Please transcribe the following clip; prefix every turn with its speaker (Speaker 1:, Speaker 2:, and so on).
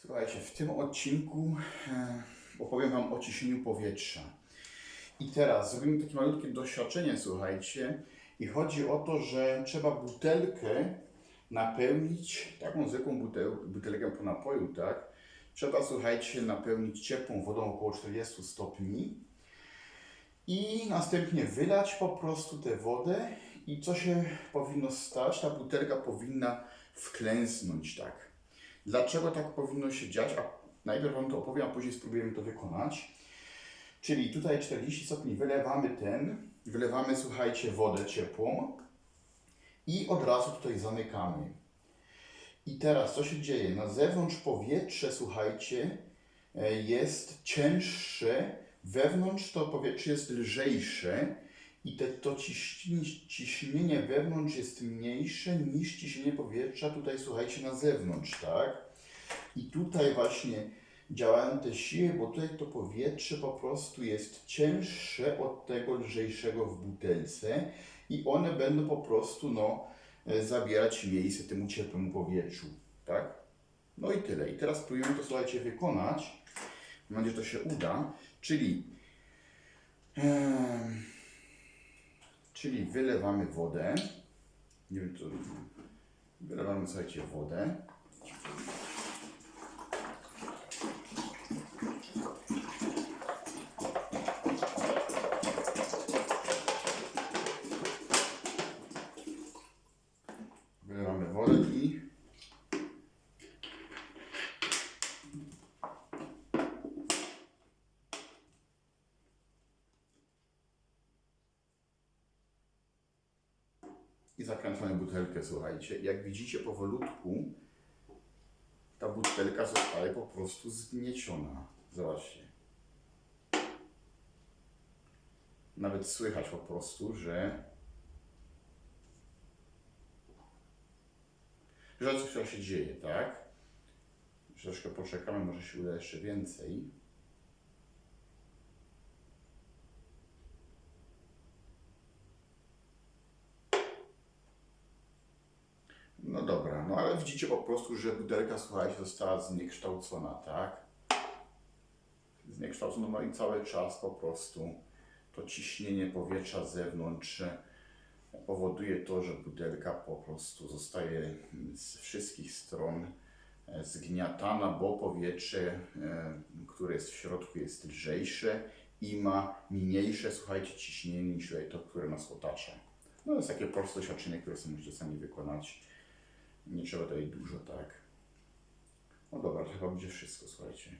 Speaker 1: Słuchajcie, w tym odcinku e, opowiem Wam o ciśnieniu powietrza. I teraz zrobimy takie malutkie doświadczenie, słuchajcie. I chodzi o to, że trzeba butelkę napełnić, taką zwykłą butel, butelkę po napoju, tak? Trzeba, słuchajcie, napełnić ciepłą wodą około 40 stopni. I następnie wylać po prostu tę wodę. I co się powinno stać? Ta butelka powinna wklęsnąć, tak. Dlaczego tak powinno się dziać? A najpierw Wam to opowiem, a później spróbujemy to wykonać. Czyli tutaj 40 stopni wylewamy ten, wylewamy, słuchajcie, wodę ciepłą i od razu tutaj zamykamy. I teraz co się dzieje? Na zewnątrz powietrze, słuchajcie, e, jest cięższe, wewnątrz to powietrze jest lżejsze i te, to ciśnienie, ciśnienie wewnątrz jest mniejsze niż ciśnienie powietrza tutaj, słuchajcie, na zewnątrz, tak? I tutaj właśnie działają te siły, bo tutaj to powietrze po prostu jest cięższe od tego lżejszego w butelce i one będą po prostu, no, e, zabierać miejsce temu ciepłemu powietrzu, tak? No i tyle. I teraz spróbujemy to, słuchajcie, wykonać. Mam nadzieję, że to się uda. Czyli, czyli wylewamy wodę. Nie wiem, co. Wylewamy, słuchajcie, wodę. I zakręcamy butelkę, słuchajcie. Jak widzicie powolutku ta butelka zostaje po prostu zgnieciona. Zobaczcie. Nawet słychać po prostu, że że coś się dzieje, tak? Troszkę poczekamy, może się uda jeszcze więcej. No ale widzicie po prostu, że butelka, słuchajcie, została zniekształcona, tak? Zniekształcona, no i cały czas po prostu to ciśnienie powietrza z zewnątrz powoduje to, że butelka po prostu zostaje z wszystkich stron e, zgniatana, bo powietrze, e, które jest w środku jest lżejsze i ma mniejsze, słuchajcie, ciśnienie niż to, które nas otacza. No to jest takie proste doświadczenie, które sobie możecie sami wykonać. Nie trzeba tutaj dużo, tak? No dobra, to chyba będzie wszystko, słuchajcie.